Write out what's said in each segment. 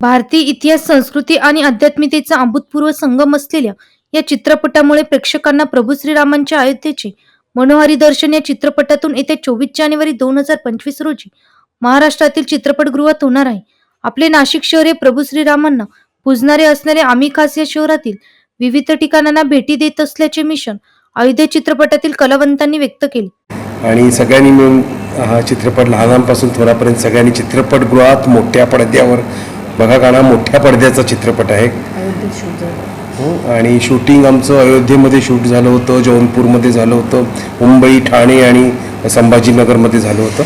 भारतीय इतिहास संस्कृती आणि अध्यात्मिकतेचा अभूतपूर्व संगम असलेल्या या चित्रपटामुळे प्रेक्षकांना प्रभू श्रीरामांच्या अयोध्येचे मनोहारी दर्शन या चित्रपटातून येत्या चोवीस जानेवारी दोन हजार पंचवीस रोजी महाराष्ट्रातील चित्रपटगृहात होणार आहे. आपले नाशिक शहर हे प्रभू श्रीरामांना पूजणारे असणारे आम्ही खास या शहरातील विविध ठिकाणांना भेटी देत असल्याचे मिशन अयोध्या चित्रपटातील कलावंतांनी व्यक्त केले. आणि सगळ्यांनी मिळून हा चित्रपट लहानांपासून थोरापर्यंत सगळ्यांनी चित्रपटगृहात मोठ्या पडद्यावर बघा का ना मोठ्या पडद्याचा चित्रपट आहे. हो, आणि शूटिंग आमचं अयोध्येमध्ये शूट झालं होतं जौनपूरमध्ये झालं होतं मुंबई ठाणे आणि संभाजीनगरमध्ये झालं होतं.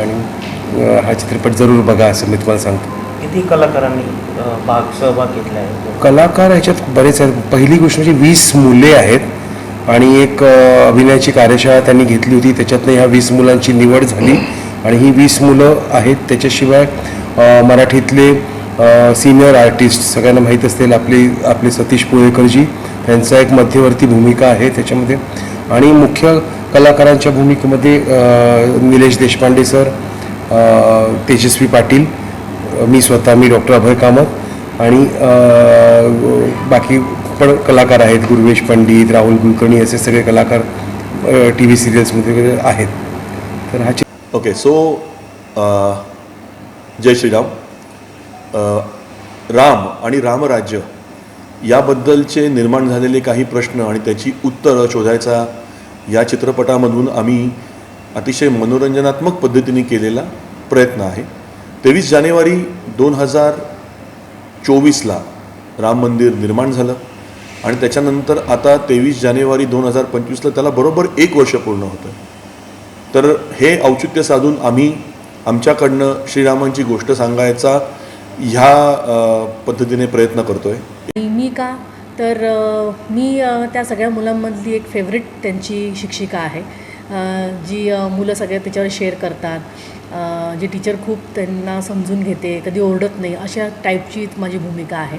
आणि हा चित्रपट जरूर बघा असं मी तुम्हाला सांगतो. किती कलाकारांनी भाग सहभाग घेतला आहे कलाकार ह्याच्यात बरेच आहेत. पहिली गोष्ट म्हणजे वीस मुले आहेत आणि एक अभिनयाची कार्यशाळा त्यांनी घेतली होती. त्याच्यातनं ह्या वीस मुलांची निवड झाली. आणि ही वीस मुलं आहेत. त्याच्याशिवाय मराठीतले सिनियर आर्टिस्ट सगळ्यांना माहीत असतील आपले आपले सतीश पुळेकरजी. त्यांचा एक मध्यवर्ती भूमिका आहे त्याच्यामध्ये. आणि मुख्य कलाकारांच्या भूमिकेमध्ये निलेश देशपांडे सर तेजस्वी पाटील मी स्वतः मी डॉक्टर अभय कामत आणि बाकी पण कलाकार आहेत गुरुवेश पंडित राहुल कुलकर्णी असे सगळे कलाकार टी व्ही सिरियल्समध्ये आहेत. तर हा ओके सो uh, जय श्रीराम. Uh, राम आणि रामराज्य याबद्दलचे निर्माण झालेले काही प्रश्न आणि त्याची उत्तरं शोधायचा या चित्रपटामधून आम्ही अतिशय मनोरंजनात्मक पद्धतीने केलेला प्रयत्न आहे. तेवीस जानेवारी दोन हजार चोवीसला राम मंदिर निर्माण झालं आणि त्याच्यानंतर आता तेवीस जानेवारी दोन हजार पंचवीसला त्याला बरोबर एक वर्ष पूर्ण होतं. तर हे औचित्य साधून आम्ही आमच्याकडनं श्रीरामांची गोष्ट सांगायचा ह्या पद्धतीने प्रयत्न करतोय. आणि मी का? तर मी त्या सगळ्या मुलांमधली एक फेवरेट त्यांची शिक्षिका आहे. जी मुलं सगळ्या त्याच्यावर शेअर करतात. जी टीचर खूप त्यांना समजून घेते कधी ओरडत नाही अशा टाईपची माझी भूमिका आहे.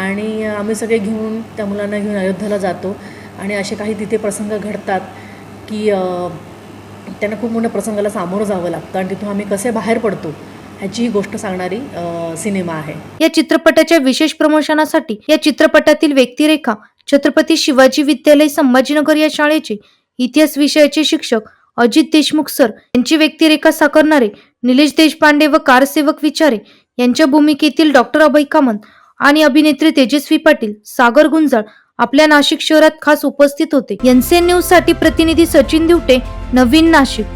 आणि आम्ही सगळे घेऊन त्या मुलांना घेऊन अयोध्याला जातो. आणि असे काही तिथे प्रसंग घडतात की त्यांना खूप मोठ्या प्रसंगाला सामोरं जावं लागतं आणि तिथून आम्ही कसे बाहेर पडतो ह्याची ही गोष्ट सांगणारी सिनेमा आहे. या चित्रपटाच्या विशेष प्रमोशनासाठी या चित्रपटातील व्यक्तिरेखा छत्रपती शिवाजी विद्यालय संभाजीनगर या शाळेचे इतिहास विषयाचे शिक्षक अजित देशमुख सर यांची व्यक्तिरेखा साकारणारे निलेश देशपांडे व कारसेवक विचारे यांच्या भूमिकेतील डॉक्टर अभय कामंत आणि अभिनेत्री तेजस्वी पाटील सागर गुंजाळ आपल्या नाशिक शहरात खास उपस्थित होते. एनसीएन न्यूजसाठी प्रतिनिधी सचिन दिवटे नवीन नाशिक.